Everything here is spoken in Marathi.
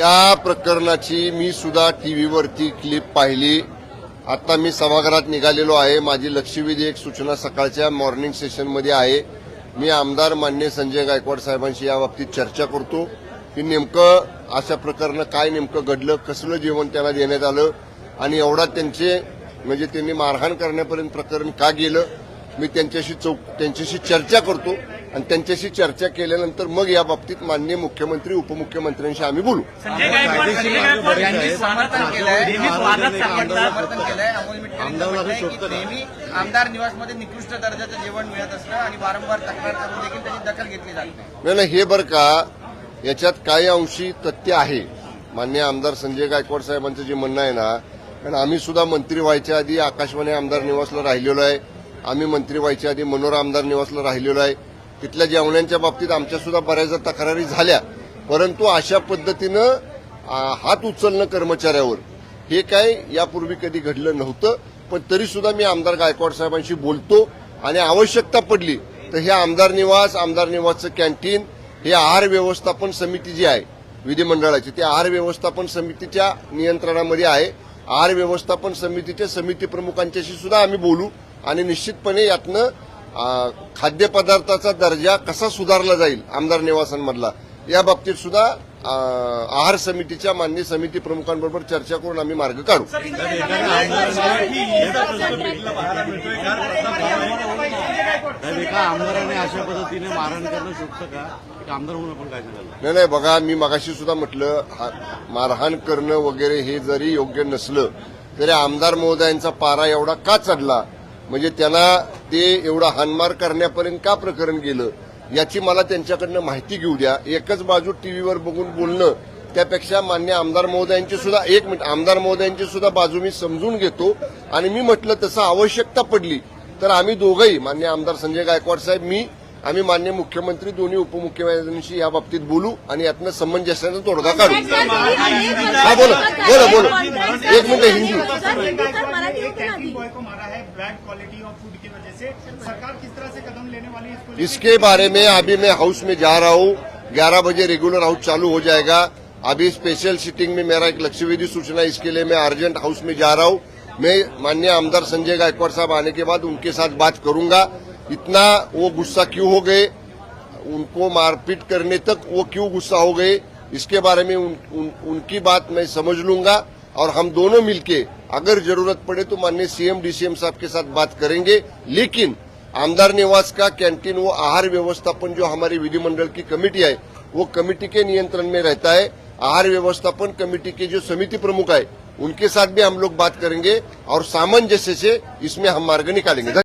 या प्रकरणाची मी सुद्धा टीव्हीवरती क्लिप पाहिली. आता मी सभागृहात निघालेलो आहे. माझी लक्षवेधी एक सूचना सकाळच्या मॉर्निंग सेशनमध्ये आहे. मी आमदार मान्य संजय गायकवाड साहेबांशी या बाबतीत चर्चा करतो. की नेमकं अशा प्रकरणं काय नेमकं घडलं कसलं जेवण त्यांना देण्यात आलं आणि एवढा त्यांचे म्हणजे त्यांनी मारहाण करण्यापर्यंत प्रकरण का गेलं मी त्यांच्याशी चौक त्यांच्याशी चर्चा करतो. आणि त्यांच्याशी चर्चा केल्यानंतर मग या बाबतीत माननीय मुख्यमंत्री उपमुख्यमंत्र्यांशी आम्ही बोलू. आमदार निवासमध्ये निकृष्ट दर्जाचं जेवण मिळत असतं आणि वारंवार तक्रार करून देखील त्याची दखल घेतली जात नाही. नाही नाही हे बरं का याच्यात काही अंशी तथ्य आहे. मान्य आमदार संजय गायकवाड साहेबांचं जे म्हणणं आहे ना कारण आम्ही सुद्धा मंत्री व्हायच्या आधी आकाशवाणी आमदार निवासला राहिलेलो आहे. आम्ही मंत्री व्हायच्या आधी मनोरा आमदार निवासला राहिलेलो आहे. तिथल्या जेवणांच्या बाबतीत आमच्यासुद्धा बऱ्याचदा तक्रारी झाल्या. परंतु अशा पद्धतीनं हात उचलणं कर्मचाऱ्यावर हे काय यापूर्वी कधी घडलं नव्हतं. पण तरीसुद्धा मी आमदार गायकवाड साहेबांशी बोलतो आणि आवश्यकता पडली तर हे आमदार निवास आमदार निवासचं कॅन्टीन हे आहार व्यवस्थापन समिती जी आहे विधिमंडळाची ती आहार व्यवस्थापन समितीच्या नियंत्रणामध्ये आहे. आहार व्यवस्थापन समितीच्या समिती प्रमुखांच्याशी सुद्धा आम्ही बोलू आणि निश्चितपणे यातनं खाद्यपदार्थाचा दर्जा कसा सुधारला जाईल आमदार निवासांमधला? या बाबतीत सुद्धा आहार समितीच्या मान्य समिती प्रमुखांबरोबर चर्चा करून आम्ही मार्ग काढू. आमदाराने अशा पद्धतीने करणं का आमदार म्हणून आपण काय नाही नाही बघा मी मगाशी सुद्धा म्हटलं मारहाण करणं वगैरे हे जरी योग्य नसलं तरी आमदार महोदयांचा पारा एवढा का चढला? म्हणजे त्यांना ते एवढा हानमार करण्यापर्यंत का प्रकरण गेलं? याची मला त्यांच्याकडनं माहिती घेऊ द्या. एकच बाजू टीव्हीवर बघून बोलणं त्यापेक्षा मान्य आमदार महोदयांची सुद्धा एक मिनिट आमदार महोदयांची सुद्धा बाजू मी समजून घेतो. आणि मी म्हटलं तसं आवश्यकता पडली. तर आम्ही दोघंही मान्य आमदार संजय गायकवाड साहेब मी आम्ही मान्य मुख्यमंत्री दोन्ही उपमुख्यमंत्र्यांशी या बाबतीत बोलू आणि यातनं तोडगा काढू. बोलो, बोलो, बोलो. एक मिनट हिंदी. को की इसको बारे में अभी मैं हाउस में जा रहा हूँ। ग्यारह बजे रेगुलर हाउस चालू हो जाएगा। अभी स्पेशल सिटिंग में मेरा एक लक्ष्यवेधी सूचना इसके लिए मैं अर्जेंट हाउस में जा रहा हूँ। मैं माननीय आमदार संजय गायकवाड़ साहब आने के बाद उनके साथ बात करूँगा। इतना वो गुस्सा क्यों हो गए? उनको मारपीट करने तक वो क्यों गुस्सा हो गए? इसके बारे में उन, उन, उनकी बात मैं समझ लूँगा और हम दोनों मिलके अगर ज़रूरत पड़े तो माननीय सीएम डीसीएम साहब के साथ बात करेंगे। लेकिन आमदार निवास का कैंटीन वो आहार व्यवस्थापन जो हमारी विधिमंडल की कमेटी है वो कमेटी के नियंत्रण में रहता है। आहार व्यवस्थापन कमेटी के जो समिति प्रमुख है उनके साथ भी हम लोग बात करेंगे और सामंजस्य से इसमें हम मार्ग निकालेंगे।